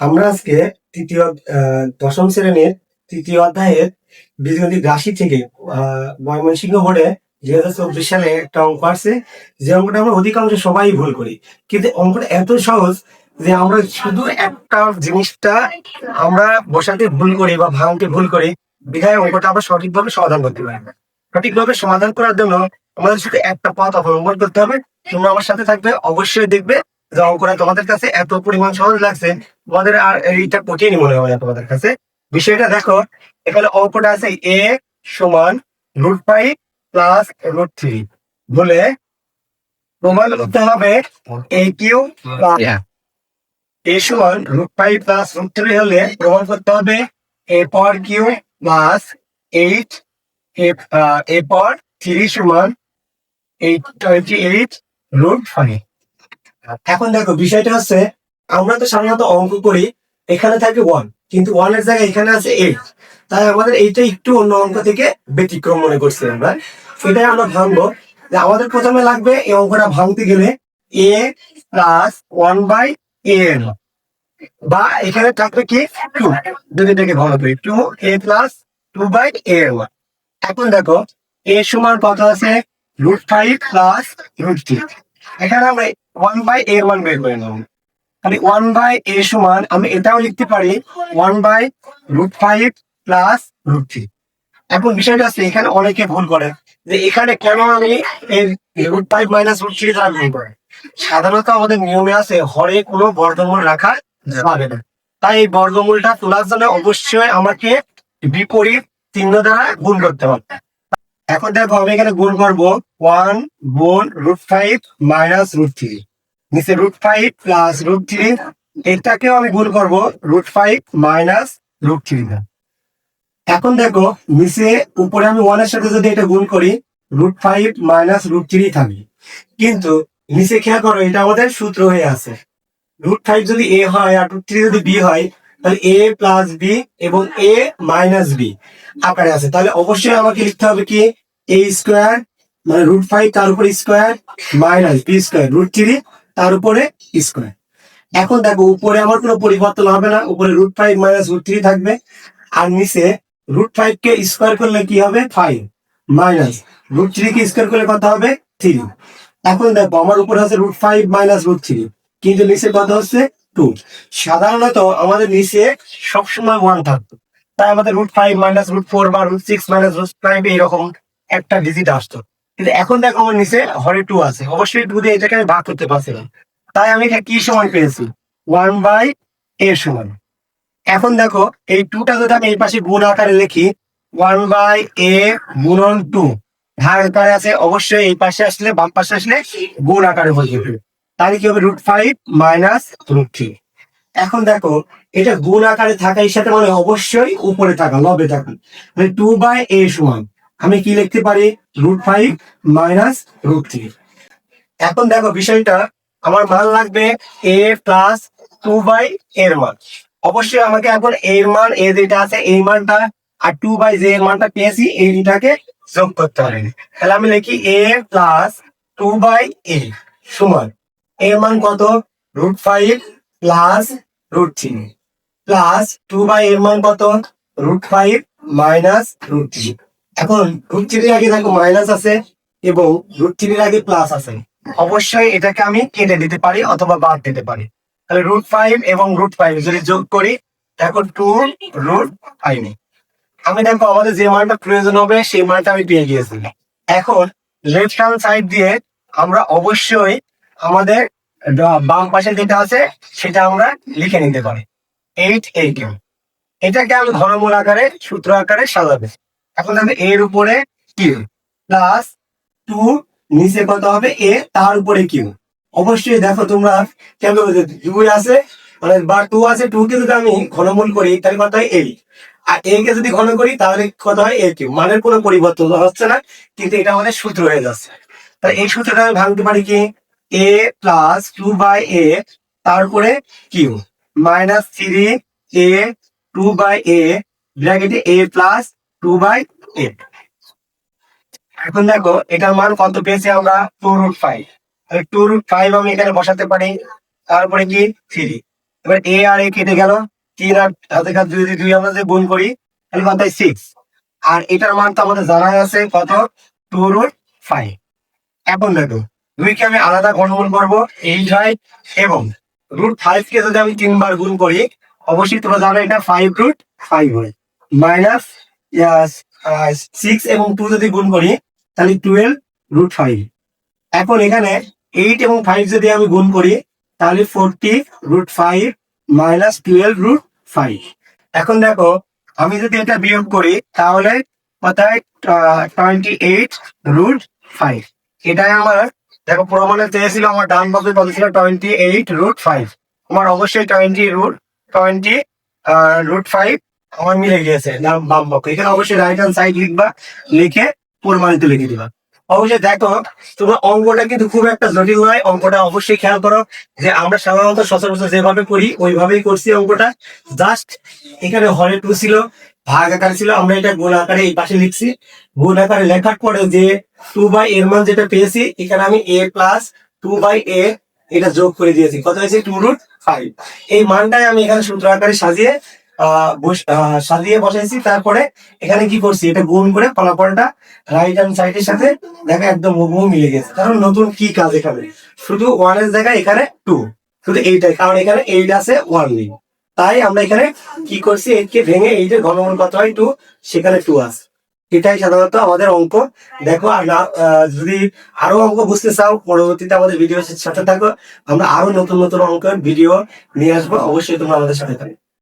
আমরা আজকে তৃতীয় দশম শ্রেণির তৃতীয় অধ্যায়ের বীজগণিত রাশি থেকে ময়মনসিংহ বোর্ডে দুই হাজার চব্বিশ সালে একটা অঙ্ক আছে যে অঙ্কটা আমরা অধিকাংশ সবাই ভুল করি। কিন্তু অঙ্কটা এত সহজ যে আমরা শুধু একটা জিনিসটা আমরা বসাতে ভুল করি বা ভাঙতে ভুল করি, বিধায় অঙ্কটা আমরা সঠিকভাবে সমাধান করতে পারি না। সঠিকভাবে সমাধান করার জন্য আমাদের শুধু একটা পথ অবলম্বন করতে হবে। তোমরা আমার সাথে থাকবে, অবশ্যই দেখবে। যে অঙ্কটা তোমাদের কাছে এত পরিমাণ সহজ লাগছে তোমাদের আর এইটা কঠিনই মনে হবে না তোমাদের কাছে। বিষয়টা দেখো এখানে অঙ্কটা আছে এ সমান root five plus root three বলে প্রমাণ করতে হবে এ কিউ এ সমান root five plus root three হলে প্রমাণ করতে হবে এ পর কিউ প্লাস এইট এ পর থ্রি সমান eight twenty eight root five এখন দেখো, বিষয়টা হচ্ছে আমরা তো সাধারণত অঙ্ক করি, এখানে থাকে ওয়ান কিন্তু ওয়ানের জায়গায় এখানে আছে এইট তাই আমাদের এইটা একটু অন্য অঙ্ক থেকে ব্যতিক্রম মনে করছি আমরা। সেটাই আমরা ভাঙবো। যে আমাদের প্রথমে লাগবে এই অঙ্কটা ভাঙতে গেলে a plus one by a এর বা এখানে থাকবে কি টু যদি এটাকে ভালো করি two a plus two by a এর এখন দেখো এ সমান কত আছে? Root five plus root three এখানে আমরা ওয়ান বাই এ ওয়ান বের করে নেব তাহলে ওয়ান বাই এ সমান, আমি এটাও লিখতে পারি one by root five plus root three এখন বিষয়টা আছে এখানে অনেকে ভুল করে, যে এখানে কেন আমি root five minus root three দ্বারা গুণ করে? সাধারণত আমাদের নিয়মে আছে, হরে কোনো বর্গমূল রাখা যাবে না। তাই এই বর্গমূলটা তোলার জন্য অবশ্যই আমাকে বিপরীত চিহ্ন দ্বারা গুণ করতে হবে। এখন দেখো, আমি এখানে গুণ করব ওয়ান গুণ root five minus root three নিচে root five plus root three এটাকেও আমি গুণ করব root five minus root three এখন দেখো, নিচে উপরে আমি ওয়ানের সাথে যদি এটা গুণ করি root five minus root three থাকবে। কিন্তু নিচে খেয়াল করো, এটা আমাদের সূত্র হয়ে আছে। রুট ফাইভ যদি এ হয় আর রুট থ্রি যদি বি হয়, তাহলে এ প্লাস বি এবং এ মাইনাস বি আকারে আছে। তাহলে অবশ্যই আমাকে লিখতে হবে কি? এ স্কোয়ার মানে রুট ফাইভ তার উপর square minus B square root three তার উপরে স্কোয়ার এখন দেখো, উপরে আমার কোনো পরিবর্তন হবে না, উপরে root five minus root three থাকবে। আর নিচে রুট ফাইভ কে স্কোয়ার করলে কি হবে? ফাইভ মাইনাস রুট থ্রি কে স্কোয়ার করলে কত হবে? থ্রি এখন দেখো, আমার উপরে আছে root five minus root three কিন্তু নিচে কত হচ্ছে? টু সাধারণত আমাদের নিচে সবসময় ওয়ান থাকতো। তাই আমাদের root five minus root four বা root six minus root five এইরকম একটা ডিজিট আসতো। কিন্তু এখন দেখো আমার নিচে হরে টু আছে। অবশ্যই টু দিয়ে এটাকে আমি ভাগ করতে পারছিলাম। তাই আমি এটা কি সময় পেয়েছি? ওয়ান বাই এর সমান। এখন দেখো, এই টুটা যদি আমি এই পাশে গুণ আকারে লিখি ওয়ান বাই এ গুণন টু ভাগ আকারে আছে, অবশ্যই এই পাশে আসলে বাম পাশে আসলে গুণ আকারে যাবে। তাহলে কি হবে? Root five minus root three এখন দেখো, এটা গুণ আকারে থাকার সাথে মানে অবশ্যই উপরে থাকা, লবে থাকা। মানে টু বাই এ সমান। আমি কি লিখতে পারি? Root five minus root three এখন দেখো বিষয়টা, আমার মান লাগবে এ প্লাস টু বাই এর মান। অবশ্যই আমাকে এখন এর মান এ যেটা আছে, এই মানটা আর টু বাই যে এর মানটা পেয়েছি, এই দুটাকে যোগ করতে হবে। তাহলে আমি লিখি a plus two by a সমান এর মান কত? Root five plus root three plus two by এর মান কত? Root five minus root three এখন রুট থ্রির আগে দেখো মাইনাস আছে এবং রুট থ্রির আগে প্লাস আছে। অবশ্যই এটাকে আমি কেটে দিতে পারি অথবা বাদ দিতে পারি। তাহলে রুট ফাইভ এবং রুট ফাইভ যদি যোগ করি এখন টু রুট ফাইভ আমি দেখো আমাদের যে মানটা প্রয়োজন হবে, সেই মানটা আমি পেয়ে গিয়েছি। এখন লেফট হ্যান্ড সাইড দিয়ে আমরা অবশ্যই আমাদের বাম পাশে যেটা আছে, সেটা আমরা লিখে নিতে পারি। এইট এইট এটাকে আমি ঘনমূল আকারে, সূত্র আকারে সাজাবে। এখন দেখো এর উপরে কিউ প্লাস টু নিচে কত হবে এ তার উপরে কিউ অবশ্যই দেখো তোমরা কেমন দুই আছে মানে বা টু আছে টু কে যদি আমি ঘনমূল করি, তাহলে কত হয় এই আর এ কে যদি ঘন করি, তাহলে কত হয় এ কিউ মানের কোনো পরিবর্তন হচ্ছে না, কিন্তু এটা আমাদের সূত্র হয়ে যাচ্ছে। তাহলে এই সূত্রটা আমি ভাঙতে পারি কি? A plus two by a তারপরে Q minus three a two by a ব্র্যাকেটে a plus two by a এখন দেখো, এটার মান কত পেয়েছি আমরা? Two root five two root five আমি এখানে বসাতে পারি, তারপরে কি? থ্রি এবার এ আর এ কেটে গেল তিন আর হাতে কাজ যদি দুই আমরা যে গুণ করি, তাহলে কত সিক্স আর এটার মান তো আমাদের জানা আছে, কত? টু রুট ফাইভ এখন দেখো, দুইকে আমি আলাদা গণমূল করব এইট হয়, এবং রুট ফাইভ কে যদি আমি তিনবার গুণ করি, অবশ্যই তোমরা জানো এটা ফাইভ রুট ফাইভ হয়। মাইনাস সিক্স এবং টু যদি গুণ করি, তাহলে টুয়েলভ রুট ফাইভ এখন এখানে এইট এবং ফাইভ যদি আমি গুণ করি, তাহলে forty root five minus twelve root five এখন দেখো, আমি যদি এটা বিয়োগ করি, তাহলে কোথায় টোয়েন্টি এইট রুট ফাইভ এটাই আমার, দেখো প্রমাণে চেয়েছিল, আমার ডান পাশে কত ছিল টোয়েন্টি এইট রুট ফাইভ আমার অবশ্যই twenty root twenty root five আমার মিলে গিয়েছে ডান বাম এখানে অবশ্যই রাইট হ্যান্ড সাইড লিখবা, লিখে প্রমাণিত লিখে দিবা। অবশ্যই দেখো, তোমার অঙ্কটা কিন্তু খুব একটা জটিল নয়, অঙ্কটা অবশ্যই খেয়াল করো যে আমরা সাধারণত সচরাচর যেভাবে করি ওইভাবেই করছি অঙ্কটা। জাস্ট এখানে হরে টু ছিল, ভাগ আকারে ছিল, আমরা এটা গুণ আকারে এই পাশে লিখছি। গুণ আকারে লেখার পরে যে টু বাই এর মান যেটা পেয়েছি, এখানে আমি a plus two by a এটা যোগ করে দিয়েছি। কত হয়েছে? টু রুট ফাইভ এই মানটাই আমি এখানে সূত্র আকারে সাজিয়ে সাজিয়ে বসাইছি। তারপরে এখানে কি করছি? এটা গুণ করে ফলাফলটা রাইট হ্যান্ড সাইডের সাথে দেখা একদম হুবহু মিলে গেছে। কারণ নতুন কি কাজ এখানে? শুধু ওয়ানের জায়গায় এখানে টু শুধু এইটাই। কারণ এখানে এইট আছে ওয়ান তাই আমরা এখানে কি করছি? এইটকে ভেঙে এইটের ঘনমূল কত হয়? টু সেখানে টু আছে। এটাই সাধারণত আমাদের অঙ্ক। দেখো, আর যদি আরও অঙ্ক বুঝতে চাও, পরবর্তীতে আমাদের ভিডিও সাথে থাকো। আমরা আরও নতুন নতুন অঙ্কের ভিডিও নিয়ে আসব। অবশ্যই তোমরা আমাদের সাথে থাকো।